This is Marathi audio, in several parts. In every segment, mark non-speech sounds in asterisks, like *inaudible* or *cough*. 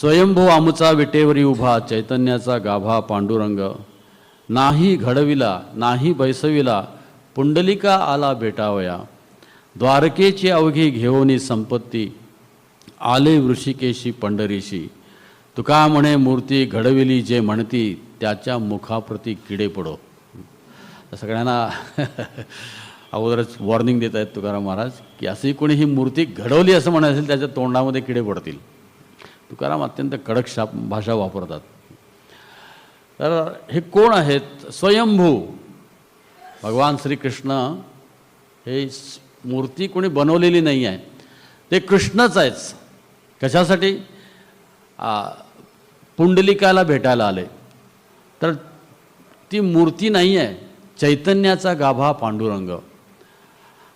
स्वयंभू आमचा विटेवरी उभा चैतन्याचा गाभा पांडुरंग. नाही घडविला नाही बैसविला पुंडलिका आला भेटावया. द्वारकेची अवघी घेऊनी संपत्ती आले वृषिकेशी पंढरीशी. तुका म्हणे मूर्ती घडविली जे म्हणती त्याच्या मुखाप्रती किडे पडो. सगळ्यांना *laughs* अगोदरच वॉर्निंग देत आहेत तुकाराम महाराज की अशी कोणी ही मूर्ती घडवली असं म्हणायचं त्याच्या तोंडामध्ये किडे पडतील. तुकाराम अत्यंत कडक शाप भाषा वापरतात. तर हे कोण आहेत? स्वयंभू. भगवान श्रीकृष्ण हे मूर्ती कोणी बनवलेली नाही आहे. ते कृष्णच आहेच कशासाठी? पुंडलिकाला भेटायला आले. तर ती मूर्ती नाही आहे. चैतन्याचा गाभा पांडुरंग.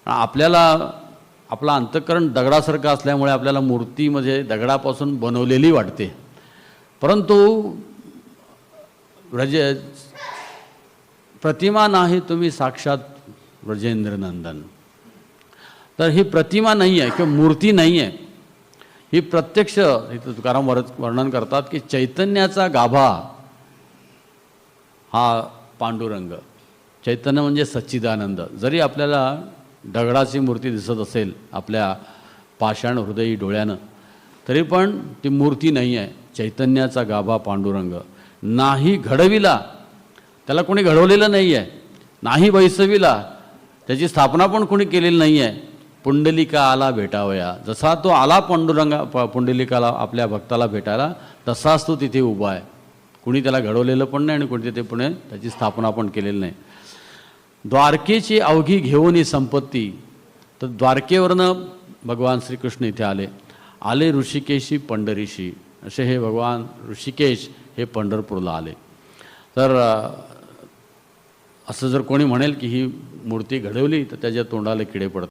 आपल्याला आपलं अंतःकरण दगडासारखं असल्यामुळे आपल्याला मूर्ती म्हणजे दगडापासून बनवलेली वाटते. परंतु व्रज प्रतिमा नाही तुम्ही साक्षात व्रजेंद्रनंदन तर ही प्रतिमा नाही आहे किंवा मूर्ती नाही आहे ही प्रत्यक्ष इथं तुकाराम वर वर्णन करतात की चैतन्याचा गाभा हा पांडुरंग. चैतन्य म्हणजे सच्चिदानंद. जरी आपल्याला दगडाची मूर्ती दिसत असेल आपल्या पाषाण हृदयी डोळ्यानं. तरी पण ती मूर्ती नाही आहे चैतन्याचा गाभा पांडुरंग. नाही घडविला. त्याला कोणी घडवलेलं नाही आहे नाही बैसविला त्याची स्थापना पण कोणी केलेली नाही आहे पुंडलिका आला भेटावया. जसा तो आला पांडुरंगा प- पुंडलिकाला आपल्या भक्ताला भेटायला तसाच तो तिथे उभा आहे. कुणी त्याला घडवलेलं पण नाही आणि कोणी तिथे पुणे त्याची स्थापना पण केलेली नाही. द्वारकेची अवघी घेऊन ही संपत्ती. तर द्वारकेवरनं भगवान श्रीकृष्ण इथे आले. आले ऋषिकेशी पंढरीशी. असे हे भगवान ऋषिकेश हे पंढरपूरला आले. तर असं जर कोणी म्हणेल की ही मूर्ती घडवली तर त्याच्या तोंडाला किडे पडतात.